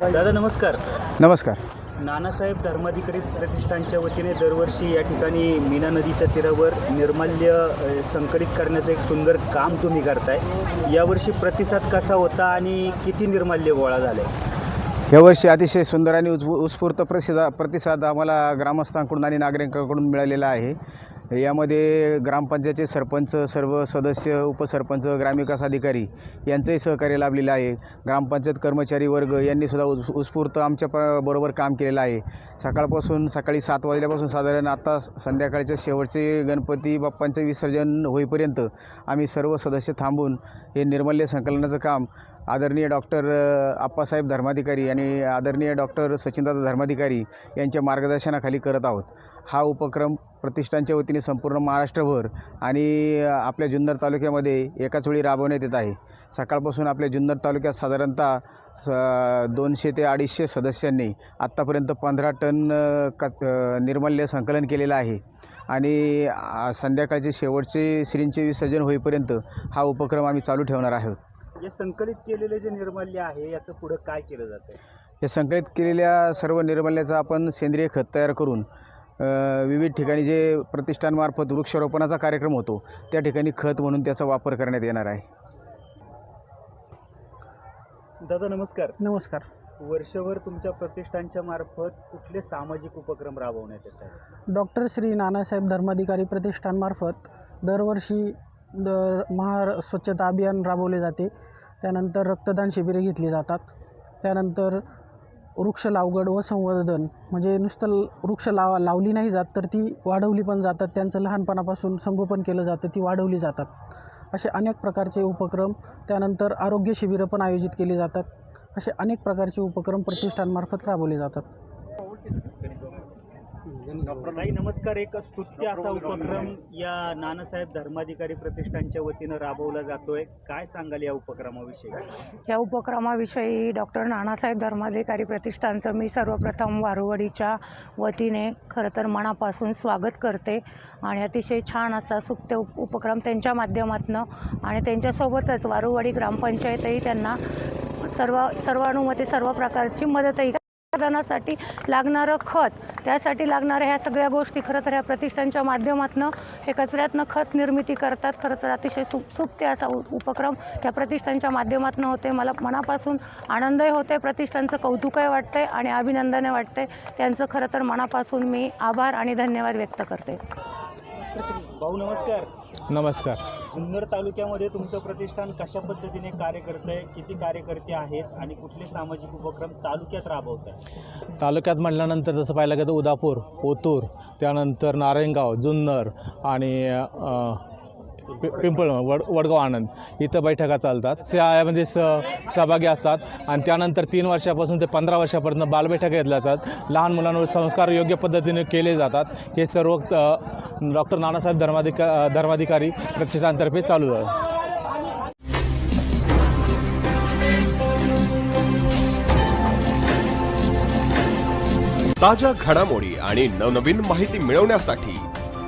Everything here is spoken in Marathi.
दादा नमस्कार. नमस्कार. नानासाहेब धर्माधिकारी प्रतिष्ठानच्या वतीने दरवर्षी या ठिकाणी मीना नदीच्या तीरावर निर्माल्य संकलित करण्याचं एक सुंदर काम तुम्ही करताय. यावर्षी प्रतिसाद कसा होता आणि किती निर्माल्य गोळा झाले? यावर्षी अतिशय सुंदर आणि उत् उत्स्फूर्त प्रसिदा प्रतिसाद आम्हाला ग्रामस्थांकडून आणि नागरिकांकडून मिळालेला आहे. यामध्ये ग्रामपंचायतचे सरपंच सर्व सदस्य उपसरपंच ग्रामविकास अधिकारी यांचंही सहकार्य लाभलेलं आहे. ग्रामपंचायत कर्मचारी वर्ग यांनीसुद्धा उत् उत्स्फूर्त आमच्या प बरोबर काम केलेलं आहे. सकाळपासून सकाळी सात वाजल्यापासून साधारण आता संध्याकाळच्या शेवटचे गणपती बाप्पांचं विसर्जन होईपर्यंत आम्ही सर्व सदस्य थांबून हे निर्मल्य संकलनाचं काम आदरणीय डॉक्टर आप्पासाहेब धर्माधिकारी आणि आदरणीय डॉक्टर सचिनदादा धर्माधिकारी यांच्या मार्गदर्शनाखाली करत आहोत. हा उपक्रम प्रतिष्ठानच्या वतीने संपूर्ण महाराष्ट्रभर आणि आपल्या जुन्नर तालुक्यामध्ये एकाच वेळी राबवण्यात येत आहे. सकाळपासून आपल्या जुन्नर तालुक्यात साधारणतः दोनशे ते अडीचशे सदस्यांनी आत्तापर्यंत पंधरा टन अ, निर्मल्य संकलन केलेलं आहे. आणि संध्याकाळचे शेवटचे श्रींचे विसर्जन होईपर्यंत हा उपक्रम आम्ही चालू ठेवणार आहोत. हे संकलित केलेले जे निर्माल्य आहे याचं पुढं काय केलं जातं या संकलित केलेल्या सर्व निर्मल्याचं आपण सेंद्रिय खत तयार करून विविध ठिकाणी जे प्रतिष्ठानमार्फत वृक्षारोपणाचा कार्यक्रम होतो त्या ठिकाणी खत म्हणून त्याचा वापर करण्यात येणार आहे. दादा नमस्कार. नमस्कार. वर्षभर तुमच्या प्रतिष्ठानच्या मार्फत कुठले सामाजिक उपक्रम राबवण्यात येत आहेत? डॉक्टर श्री नानासाहेब धर्माधिकारी प्रतिष्ठानमार्फत दरवर्षी दर महा स्वच्छता अभियान राबवले जाते. त्यानंतर रक्तदान शिबिरे घेतली जातात. त्यानंतर वृक्ष लावगड व संवर्धन म्हणजे नुसतं वृक्ष लावा लावली नाही जात तर ती वाढवली पण जातात. त्यांचं लहानपणापासून संगोपन केलं जातं ती वाढवली जातात. असे अनेक प्रकारचे उपक्रम त्यानंतर आरोग्य शिबिरं पण आयोजित केली जातात. असे अनेक प्रकारचे उपक्रम प्रतिष्ठानमार्फत राबवले जातात. ताई नमस्कार. एक स्तुत्य असा उपक्रम या नानासाहेब धर्माधिकारी प्रतिष्ठानच्या वतीनं राबवला जातोय. काय सांगाल या उपक्रमाविषयी? या उपक्रमाविषयी डॉक्टर नानासाहेब धर्माधिकारी प्रतिष्ठानचं मी सर्वप्रथम वारुवडीच्या वतीने खरं तर मनापासून स्वागत करते. आणि अतिशय छान असा सुप्त उप उपक्रम त्यांच्या माध्यमातून आणि त्यांच्यासोबतच वारुवाडी ग्रामपंचायतही त्यांना सर्व सर्वानुमते सर्व प्रकारची मदतही उत्पादनासाठी लागणारं खत त्यासाठी लागणाऱ्या ह्या सगळ्या गोष्टी खरं तर ह्या प्रतिष्ठानच्या माध्यमातून हे कचऱ्यातनं खत निर्मिती करतात. खरं तर अतिशय सु सुप्त असा उ- उपक्रम त्या प्रतिष्ठानच्या माध्यमातून होते मला मनापासून आनंदही होते प्रतिष्ठानचं कौतुकही वाटतंय आणि अभिनंदनही वाटते त्यांचं खरं तर मनापासून मी आभार आणि धन्यवाद व्यक्त करते. भाऊ नमस्कार. नमस्कार. जुन्नर तालुक्यामध्ये तुमचं प्रतिष्ठान कशा पद्धतीने कार्य करत आहे किती कार्यकर्ते आहेत आणि कुठले सामाजिक उपक्रम तालुक्यात राबवत आहे तालुक्यात म्हटल्यानंतर जसं पाहिलं गेलं उदापूर ओतूर त्यानंतर नारायणगाव जुन्नर आणि पि पिंपळ वड वडगाव आनंद. इथं बैठका चालतात. त्या यामध्ये स सहभागी असतात. आणि त्यानंतर तीन वर्षापासून ते पंधरा वर्षापर्यंत बालबैठका घेतल्या जातात. लहान मुलांवर संस्कार योग्य पद्धतीने केले जातात. हे सर्व डॉक्टर नानासाहेब धर्माधिका धर्माधिकारी प्रतिष्ठानतर्फे चालू झालं. ताज्या घडामोडी आणि नवनवीन माहिती मिळवण्यासाठी